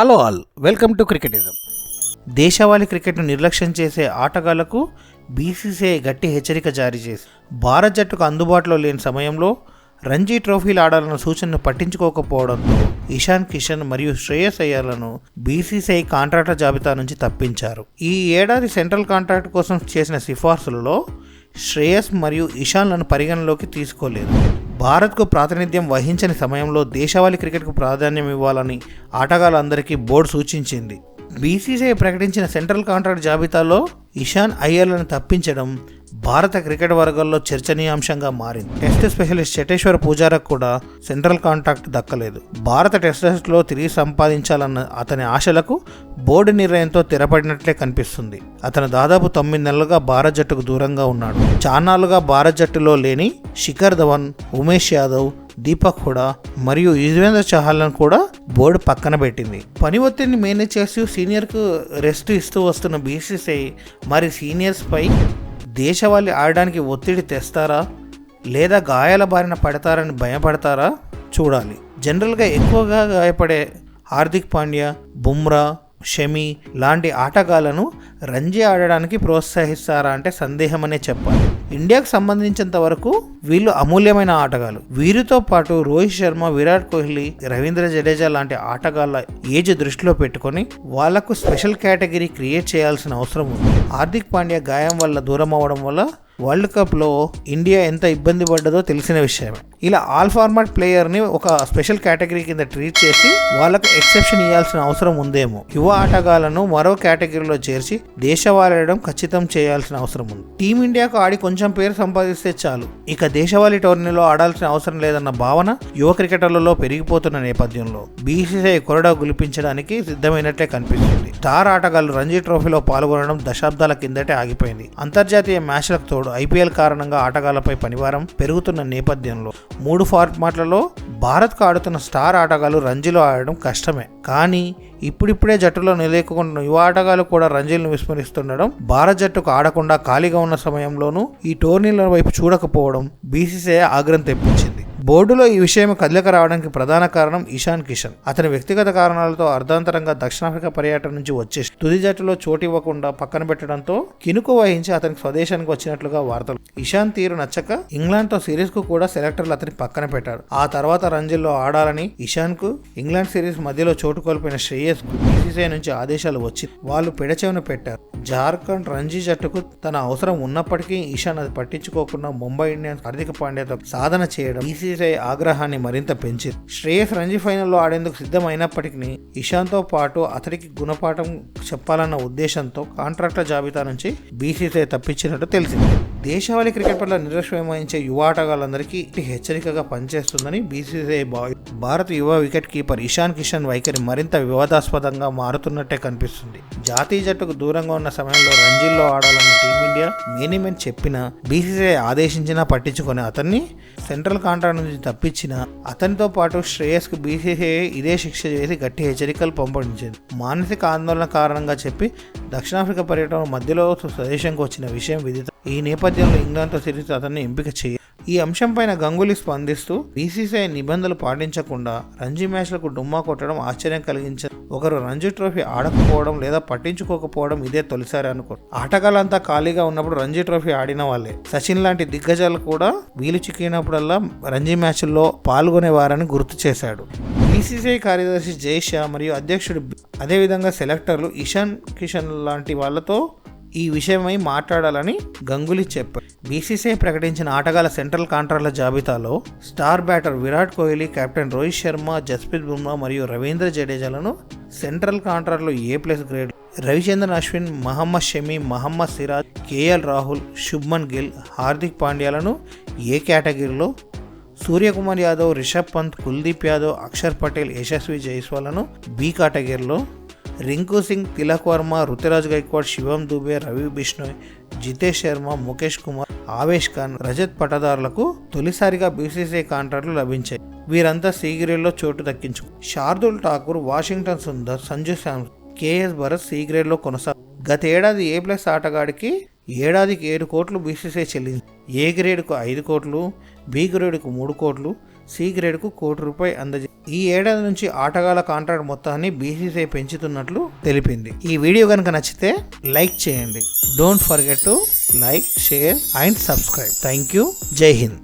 Hello all welcome to cricketism. దేశవాళీ క్రికెట్ను నిర్లక్ష్యం చేసే ఆటగాళ్ళకు బీసీసీఐ గట్టి హెచ్చరిక జారీ చేసి భారత జట్టుకు అందుబాటులో లేని సమయంలో రంజీ ట్రోఫీలు ఆడాలన్న సూచనను పట్టించుకోకపోవడంతో ఇషాన్ కిషన్ మరియు శ్రేయస్ అయ్యర్లను బీసీసీఐ కాంట్రాక్టర్ జాబితా నుంచి తప్పించారు. ఈ ఏడాది సెంట్రల్ కాంట్రాక్ట్ కోసం చేసిన సిఫార్సులలో శ్రేయస్ మరియు ఇషాన్లను పరిగణలోకి తీసుకోలేదు. భారత్కు ప్రాతినిధ్యం వహించని సమయంలో దేశవాళీ క్రికెట్కు ప్రాధాన్యం ఇవ్వాలని ఆటగాళ్ళందరికీ బోర్డు సూచించింది. బీసీసీఐ ప్రకటించిన సెంట్రల్ కాంట్రాక్ట్ జాబితాలో ఇషాన్ అయ్యర్లను తప్పించడం భారత క్రికెట్ వర్గాల్లో చర్చనీయాంశంగా మారింది. టెస్ట్ స్పెషలిస్ట్ చటేశ్వర్ పూజారకు కూడా సెంట్రల్ కాంట్రాక్ట్ దక్కలేదు. భారత టెస్ట్లో తిరిగి సంపాదించాలన్న అతని ఆశలకు బోర్డు నిర్ణయంతో తెరపడినట్లే కనిపిస్తుంది. అతను దాదాపు తొమ్మిది నెలలుగా భారత్ జట్టుకు దూరంగా ఉన్నాడు. చాన్నాళ్ళుగా భారత్ జట్టులో లేని శిఖర్ ధవన్ ఉమేష్ యాదవ్ దీపక్ హుడా మరియు యుజ్వేంద్ర చహల్ను కూడా బోర్డు పక్కన పెట్టింది. పని ఒత్తిడిని మేనేజ్ చేస్తూ సీనియర్కు రెస్ట్ ఇస్తూ వస్తున్న బీసీసీఐ మరి సీనియర్స్పై దేశవాళీ ఆడడానికి ఒత్తిడి తెస్తారా? లేదా గాయాల బారిన పడతారని భయపడతారా? చూడాలి. జనరల్గా ఎక్కువగా గాయపడే హార్దిక్ పాండ్యా బుమ్రా షమి లాంటి ఆటగాళ్ళను రంజీ ఆడడానికి ప్రోత్సహిస్తారా అంటే సందేహమనే చెప్పాలి. ఇండియాకు సంబంధించినంత వరకు వీళ్ళు అమూల్యమైన ఆటగాళ్ళు వీరితో పాటు రోహిత్ శర్మ విరాట్ కోహ్లీ రవీంద్ర జడేజా లాంటి ఆటగాళ్ళ ఏజ్ దృష్టిలో పెట్టుకొని వాళ్ళకు స్పెషల్ కేటగిరీ క్రియేట్ చేయాల్సిన అవసరం ఉంది. హార్దిక్ పాండ్యా గాయం వల్ల దూరం అవ్వడం వల్ల వరల్డ్ కప్లో ఇండియా ఎంత ఇబ్బంది పడ్డదో తెలిసిన విషయమే. ఇలా ఆల్ ఫార్మాట్ ప్లేయర్ని ఒక స్పెషల్ కేటగిరీ కింద ట్రీట్ చేసి వాళ్ళకు ఎక్సెప్షన్ ఇవ్వాల్సిన అవసరం ఉందేమో. యువ ఆటగాళ్ళను మరో కేటగిరీలో చేర్చి దేశవాళీయడం ఖచ్చితం చేయాల్సిన అవసరం ఉంది. టీమిండియాకు ఆడి కొంచెం పేరు సంపాదిస్తే చాలు. ఇక దేశవాళీ టోర్నీలో ఆడాల్సిన అవసరం లేదన్న భావన యువ క్రికెటర్లలో పెరిగిపోతున్న నేపథ్యంలో బీసీసీఐ కొరడా గులిపించడానికి సిద్ధమైనట్లే కనిపిస్తుంది. స్టార్ ఆటగాళ్ళు రంజీ ట్రోఫీలో పాల్గొనడం దశాబ్దాల కిందటే ఆగిపోయింది. అంతర్జాతీయ మ్యాచ్లకు తోడు ఐపీఎల్ కారణంగా ఆటగాళ్ళపై పనివారం పెరుగుతున్న నేపథ్యంలో మూడు ఫార్మాట్లలో భారత్కు ఆడుతున్న స్టార్ ఆటగాళ్ళు రంజీలో ఆడడం కష్టమే. కానీ ఇప్పుడిప్పుడే జట్టులో నిలయకుండా యువ ఆటగాళ్ళు కూడా రంజీలను విస్మరిస్తుండడం భారత్ జట్టుకు ఆడకుండా ఖాళీగా ఉన్న సమయంలోనూ ఈ టోర్నీల వైపు చూడకపోవడం బీసీసీఐ ఆగ్రహం తెప్పించింది. బోర్డులో ఈ విషయం కదలిక రావడానికి ప్రధాన కారణం ఇషాన్ కిషన్. అతని వ్యక్తిగత కారణాలతో అర్ధాంతరంగా దక్షిణాఫ్రికా పర్యటన నుంచి వచ్చే తుది జట్టులో చోటు ఇవ్వకుండా పక్కన పెట్టడంతో కినుకు వహించి అతనికి స్వదేశానికి వచ్చినట్లుగా వార్తలు. ఇషాన్ తీరు నచ్చక ఇంగ్లాండ్తో సిరీస్కు కూడా సెలెక్టర్లు అతని పక్కన పెట్టారు. ఆ తర్వాత రంజీల్లో ఆడాలని ఇషాన్కు ఇంగ్లాండ్ సిరీస్ మధ్యలో చోటు కోల్పోయిన శ్రేయస్కు బీసీసీఐ నుంచి ఆదేశాలు వచ్చి వాళ్ళు పెడచెవిన పెట్టారు. జార్ఖండ్ రంజీ జట్టుకు తన అవసరం ఉన్నప్పటికీ ఇషాన్ అది పట్టించుకోకుండా ముంబై ఇండియన్స్ హార్దిక పాండ్యాతో సాధన చేయడం బీసీసీఐ ఆగ్రహాన్ని మరింత పెంచింది. శ్రేయస్ రంజీ ఫైనల్లో ఆడేందుకు సిద్ధమైనప్పటికీ ఇషాన్తో పాటు అతడికి గుణపాఠం చెప్పాలన్న ఉద్దేశంతో కాంట్రాక్టర్ జాబితా నుంచి బీసీసీఐ తప్పించినట్టు తెలిసింది. దేశవాళీ క్రికెట్ పట్ల నిర్లక్ష్యం వహించే యువ ఆటగాళ్ళందరికీ ఇది హెచ్చరికగా పనిచేస్తుందని బీసీసీఐ భారత యువ వికెట్ కీపర్ ఇషాన్ కిషన్ వైఖరి మరింత వివాదాస్పదంగా మారుతున్నట్టే కనిపిస్తుంది. జాతీయ జట్టుకు దూరంగా ఉన్న సమయంలో రంజీల్లో ఆడాలన్న టీమిండియా మేనేజ్మెంట్ చెప్పినా బీసీసీఐ ఆదేశించినా పట్టించుకొని అతన్ని సెంట్రల్ కాంట్రాక్ట్ నుంచి తప్పించిన అతనితో పాటు శ్రేయస్కు బీసీసీఐ ఇదే శిక్ష చేసి గట్టి హెచ్చరికలు పంపించింది మానసిక ఆందోళన కారణంగా చెప్పి దక్షిణాఫ్రికా పర్యటన మధ్యలో స్వదేశంకు వచ్చిన విషయం విదిత ఈ నేపథ్యంలో ఇంగ్లాండ్తో సిరీస్ అతన్ని ఎంపిక చేయ ఈ అంశంపైన గంగూలీ స్పందిస్తూ బీసీసీఐ నిబంధనలు పాటించకుండా రంజీ మ్యాచ్లకు డుమ్మా కొట్టడం ఆశ్చర్యం కలిగించింది ఒకరు రంజీ ట్రోఫీ ఆడకపోవడం లేదా పట్టించుకోకపోవడం ఇదే తొలిసారి అనుకో ఆటగాళ్ళంతా ఖాళీగా ఉన్నప్పుడు రంజీ ట్రోఫీ ఆడిన వాళ్ళే. సచిన్ లాంటి దిగ్గజాలు కూడా వీలు చిక్కినప్పుడల్లా రంజీ మ్యాచ్ల్లో పాల్గొనేవారని గుర్తు చేశాడు. బీసీసీఐ కార్యదర్శి జై షా మరియు అధ్యక్షుడు అదేవిధంగా సెలెక్టర్లు ఇషాన్ కిషన్ లాంటి వాళ్ళతో ఈ విషయమై మాట్లాడాలని గంగులీ చెప్పారు. బీసీసీఐ ప్రకటించిన ఆటగాళ్ళ సెంట్రల్ కాంట్రాక్ట్ల జాబితాలో star batter Virat Kohli captain Rohit Sharma Jasprit Bumrah మరియు రవీంద్ర జడేజాలను central కాంట్రాక్ట్లో A plus grade Ravichandran Ashwin Mohammed Shami Mohammed Siraj KL Rahul Shubman Gill Hardik పాండ్యాలను A కేటగిరీలో? సూర్యకుమార్ యాదవ్ రిషబ్ పంత్ కుల్దీప్ యాదవ్ అక్షర్ పటేల్ యశస్వి జైస్వాలను బి కేటగిరీలో? రింకు సింగ్ తిలక్ వర్మ రుతిరాజ్ గైక్వాడ్ శివం దుబే రవి బిష్ణోయ్ జితేష్ శర్మ ముఖేష్ కుమార్ ఆవేష్ ఖాన్ రజత్ పటదారులకు తొలిసారిగా బీసీసీఐ కాంట్రాక్టులు లభించాయి. వీరంతా సీగ్రేడ్లో చోటు దక్కించు శార్దుల్ ఠాకూర్ వాషింగ్టన్ సుందర్ సంజు శాంసన్ కేఎస్ భరత్ సీగ్రేడ్లో కొనసాగు గత ఏడాది ఏ ప్లస్ ఆటగాడికి ఏడాదికి ఏడు కోట్లు బీసీసీఐ చెల్లింది ఏ గ్రేడ్కు ఐదు కోట్లు బి గ్రేడ్కు మూడు కోట్లు సి గ్రేడ్కు కోటి రూపాయి అందజే ఈ ఏడాది నుంచి ఆటగాళ్ళ కాంట్రాక్ట్ మొత్తాన్ని బీసీసీఐ పెంచుతున్నట్లు తెలిపింది. ఈ వీడియో కనుక నచ్చితే లైక్ చేయండి. Don't forget to like share and subscribe. Thank you జై హింద్.